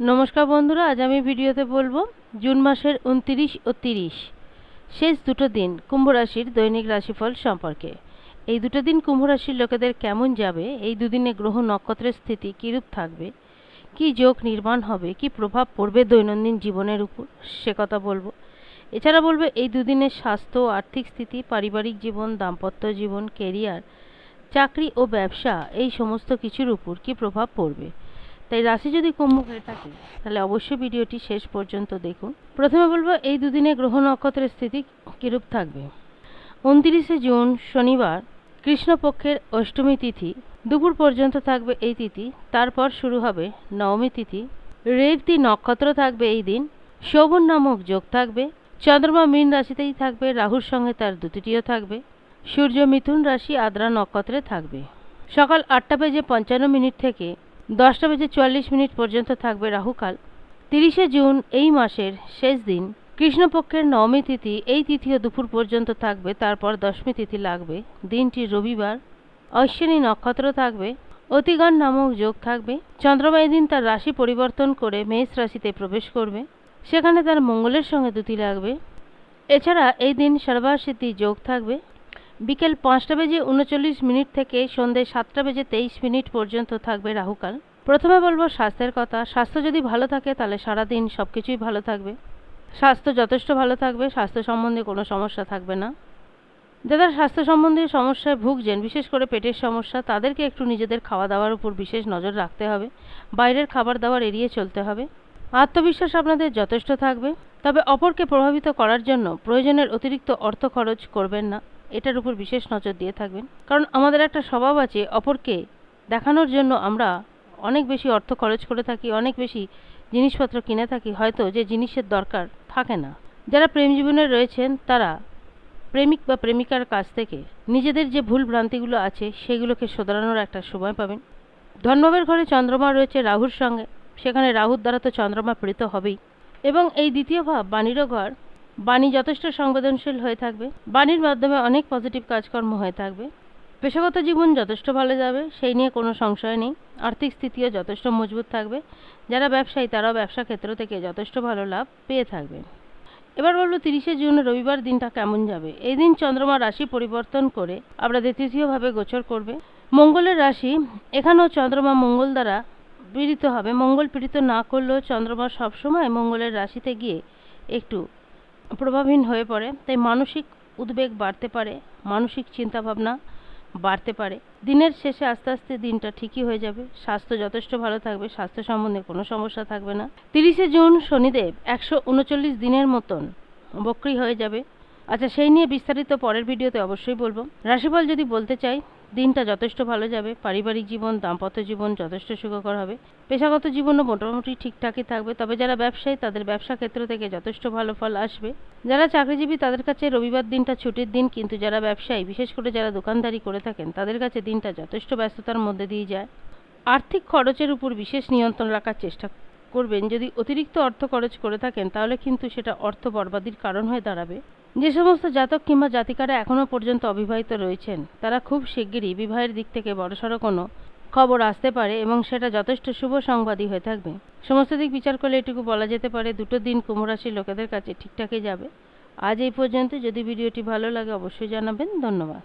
নমস্কার বন্ধুরা, আজ আমি ভিডিওতে বলব জুন মাসের উনতিরিশ ও তিরিশ। শেষ দুটো দিন কুম্ভ রাশির দৈনিক রাশিফল সম্পর্কে। এই দুটো দিন কুম্ভ রাশির লোকেদের কেমন যাবে, এই দুদিনে গ্রহ নক্ষত্রের স্থিতি কীরূপ থাকবে, কী যোগ নির্মাণ হবে, কি প্রভাব পড়বে দৈনন্দিন জীবনের উপর, সে কথা বলব। এছাড়া বলব, এই দুদিনের স্বাস্থ্য, আর্থিক স্থিতি, পারিবারিক জীবন, দাম্পত্য জীবন কেরিয়ার চাকরি ও ব্যবসা, এই সমস্ত কিছুর উপর কী প্রভাব পড়বে। তাই রাশি যদি কুম্ভ হয়ে থাকে, তাহলে অবশ্যই ভিডিওটি শেষ পর্যন্ত দেখুন। প্রথমে বলব, এই দুদিনে গ্রহ নক্ষত্রের স্থিতি কীরূপ থাকবে? উনতিরিশে জুন, শনিবার, কৃষ্ণপক্ষের অষ্টমী তিথি। দুপুর পর্যন্ত থাকবে এই তিথি, তারপর শুরু হবে নবমী তিথি। রেবতী নক্ষত্র থাকবে এই দিন, শোভন নামক যোগ থাকবে। চন্দ্রমা মীন রাশিতেই থাকবে, রাহুর সঙ্গে তার দুটিটিও থাকবে। সূর্য মিথুন রাশি আদ্রা নক্ষত্রে থাকবে। সকাল আটটা বেজে পঞ্চান্ন মিনিট থেকে দশটা বেজে চুয়াল্লিশ মিনিট পর্যন্ত থাকবে রাহুকাল তিরিশে জুন এই মাসের শেষ দিন। কৃষ্ণপক্ষের নবমী তিথি, এই তিথিও দুপুর পর্যন্ত থাকবে, তারপর দশমী তিথি লাগবে। দিনটি রবিবার। অশ্বিনী নক্ষত্র থাকবে। অতিগণ নামক যোগ থাকবে। চন্দ্রমা দিন তার রাশি পরিবর্তন করে মেষ রাশিতে প্রবেশ করবে। সেখানে তার মঙ্গলের সঙ্গে দুটি লাগবে। এছাড়া এই দিন সর্বাসিদ্ধি যোগ থাকবে। বিকেল পাঁচটা বেজে উনচল্লিশ মিনিট থেকে সন্ধে সাতটা বেজে তেইশ মিনিট পর্যন্ত থাকবে রাহুকাল। প্রথমে বলব স্বাস্থ্যের কথা। স্বাস্থ্য যদি ভালো থাকে, তাহলে সারাদিন সব কিছুই ভালো থাকবে। স্বাস্থ্য যথেষ্ট ভালো থাকবে, স্বাস্থ্য সম্বন্ধে কোনো সমস্যা থাকবে না। যাদের স্বাস্থ্য সম্বন্ধে সমস্যায় ভুগছেন, বিশেষ করে পেটের সমস্যা, তাদেরকে একটু নিজেদের খাওয়া দাওয়ার উপর বিশেষ নজর রাখতে হবে। বাইরের খাবার দাবার এড়িয়ে চলতে হবে। আত্মবিশ্বাস আপনাদের যথেষ্ট থাকবে। তবে অপরকে প্রভাবিত করার জন্য প্রয়োজনের অতিরিক্ত অর্থ খরচ করবেন না। এটার উপর বিশেষ নজর দিয়ে থাকবেন। কারণ আমাদের একটা স্বভাব আছে, অপরকে দেখানোর জন্য আমরা অনেক বেশি অর্থ খরচ করে থাকি, অনেক বেশি জিনিসপত্র কিনে থাকি, হয়তো যে জিনিসের দরকার থাকে না। যারা প্রেম জীবনে রয়েছেন, তারা প্রেমিক বা প্রেমিকার কাছ থেকে নিজেদের যে ভুল ভ্রান্তিগুলো আছে, সেগুলোকে শোধরানোর একটা সময় পাবেন। ধর্মবের ঘরে চন্দ্রমা রয়েছে রাহুর সঙ্গে। সেখানে রাহুর দ্বারা তো চন্দ্রমা প্রীত হবেই। এবং এই দ্বিতীয় ভাব বাণীরও ঘর বাণী যথেষ্ট সংবেদনশীল হয়ে থাকবে। বাণীর মাধ্যমে অনেক পজিটিভ কাজকর্ম হয়ে থাকবে। পেশাগত জীবন যথেষ্ট ভালো যাবে, সেই নিয়ে কোনো সংশয় নেই। আর্থিক স্থিতিও যথেষ্ট মজবুত থাকবে। যারা ব্যবসায়ী, তারাও ব্যবসা ক্ষেত্র থেকে যথেষ্ট ভালো লাভ পেয়ে থাকবে। এবার বলব তিরিশে জুন, রবিবার দিনটা কেমন যাবে? এই দিন চন্দ্রমা রাশি পরিবর্তন করে আপনাদের তৃতীয়ভাবে গোচর করবে। মঙ্গলের রাশি, এখানেও চন্দ্রমা মঙ্গল দ্বারা পীড়িত হবে। মঙ্গল পীড়িত না করলেও চন্দ্রমা সবসময় মঙ্গলের রাশিতে গিয়ে একটু প্রভাবহীন হয়ে পড়ে, তাই মানসিক উদ্বেগ বাড়তে পারে, মানসিক চিন্তাভাবনা বাড়তে পারে। দিনের শেষে আস্তে আস্তে দিনটা ঠিকই হয়ে যাবে। স্বাস্থ্য যথেষ্ট ভালো থাকবে, স্বাস্থ্য সম্বন্ধে কোনো সমস্যা থাকবে না। তিরিশে জুন শনিদেব একশো উনচল্লিশ দিনের মতন বক্রি হয়ে যাবে। আচ্ছা সেই নিয়ে বিস্তারিত পরের ভিডিওতে অবশ্যই বলব। রাশিফল যদি বলতে চাই দিনটা যথেষ্ট ভালো যাবে, পারিবারিক জীবন, দাম্পত্য জীবন যথেষ্ট সুখকর হবে। পেশাগত জীবনও মোটামুটি ঠিকঠাকই থাকবে, তবে যারা ব্যবসায়ী তাদের ব্যবসা ক্ষেত্র থেকে যথেষ্ট ভালো ফল আসবে। যারা চাকরিজীবী তাদের কাছে রবিবার দিনটা ছুটির দিন, কিন্তু যারা ব্যবসায়ী, বিশেষ করে যারা দোকানদারি করে থাকেন, তাদের কাছে দিনটা যথেষ্ট ব্যস্ততার মধ্যে দিয়ে যায়। আর্থিক খরচের উপর বিশেষ নিয়ন্ত্রণ রাখার চেষ্টা করবেন। যদি অতিরিক্ত অর্থ খরচ করে থাকেন, তাহলে কিন্তু সেটা অর্থ বরবাদির কারণ হয়ে দাঁড়াবে। যে সমস্ত জাতক কিংবা জাতিকারা এখনও পর্যন্ত অবিবাহিত রয়েছেন, তারা খুব শিগগিরই বিবাহের দিক থেকে বড়সড় কোনো খবর আসতে পারে এবং সেটা যথেষ্ট শুভ সংবাদই হয়ে থাকবে। সমস্ত দিক বিচার করলে এটুকু বলা যেতে পারে, দুটো দিন কুমরাশির লোকেদের কাছে ঠিকঠাকই যাবে। আজ এই পর্যন্ত, যদি ভিডিওটি ভালো লাগে অবশ্যই জানাবেন। ধন্যবাদ।